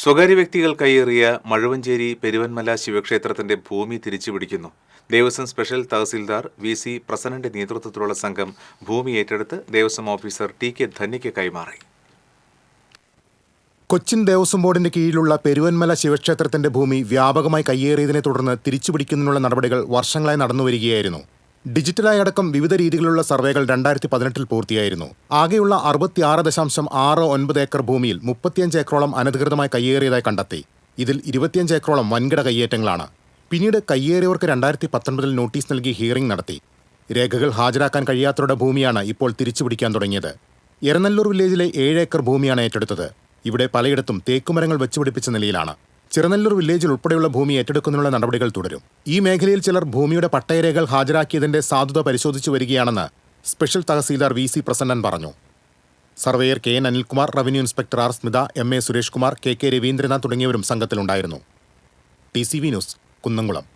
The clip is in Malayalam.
സ്വകാര്യ വ്യക്തികൾ കൈയേറിയ മഴവഞ്ചേരി പെരുവന്മല ശിവക്ഷേത്രത്തിന്റെ ഭൂമി തിരിച്ചുപിടിക്കുന്നു. Devaswom special tahsildar V C പ്രസന്നന്റെ നേതൃത്വത്തിലുള്ള സംഘം ഭൂമി ഏറ്റെടുത്ത് ദേവസ്വം ഓഫീസർ ടി കെ ധന്യയ്ക്ക് കൈമാറി. കൊച്ചിൻ ദേവസ്വം ബോർഡിന്റെ കീഴിലുള്ള പെരുവന്മല ശിവക്ഷേത്രത്തിന്റെ ഭൂമി വ്യാപകമായി കയ്യേറിയതിനെ തുടർന്ന് തിരിച്ചുപിടിക്കുന്നതിനുള്ള നടപടികൾ വർഷങ്ങളായി നടന്നുവരികയായിരുന്നു. ഡിജിറ്റലായി അടക്കം വിവിധ രീതികളിലുള്ള സർവേകൾ രണ്ടായിരത്തി പതിനെട്ടിൽ പൂർത്തിയായിരുന്നു. ആകെയുള്ള അറുപത്തിയാറ് ദശാംശം ആറ് ഒൻപത് ഏക്കർ ഭൂമിയിൽ മുപ്പത്തിയഞ്ച് ഏക്കറോളം അനധികൃതമായി കയ്യേറിയതായി കണ്ടെത്തി. ഇതിൽ ഇരുപത്തിയഞ്ച് ഏക്കറോളം വൻകിട കയ്യേറ്റങ്ങളാണ്. പിന്നീട് കയ്യേറിയവർക്ക് രണ്ടായിരത്തി പത്തൊൻപതിൽ നോട്ടീസ് നൽകി ഹിയറിംഗ് നടത്തി. രേഖകൾ ഹാജരാക്കാൻ കഴിയാത്തവരുടെ ഭൂമിയാണ് ഇപ്പോൾ തിരിച്ചുപിടിക്കാൻ തുടങ്ങിയത്. എരനല്ലൂർ വില്ലേജിലെ ഏഴ് ഏക്കർ ഭൂമിയാണ് ഏറ്റെടുത്തത്. ഇവിടെ പലയിടത്തും തേക്കുമരങ്ങൾ വെച്ചുപിടിപ്പിച്ച നിലയിലാണ്. ചിറനല്ലൂർ വില്ലേജിൽ ഉൾപ്പെടെയുള്ള ഭൂമി ഏറ്റെടുക്കുന്നതിനുള്ള നടപടികൾ തുടരും. ഈ മേഖലയിൽ ചിലർ ഭൂമിയുടെ പട്ടയരേഖകൾ ഹാജരാക്കിയതിന്റെ സാധുത പരിശോധിച്ചു വരികയാണെന്ന് special tahsildar V C Prasannan പറഞ്ഞു. Surveyor K N Anilkumar revenue inspector R Smitha M A Suresh Kumar K K Raveendranath തുടങ്ങിയവരും സംഘത്തിലുണ്ടായിരുന്നു. T C V news Kunnamkulam.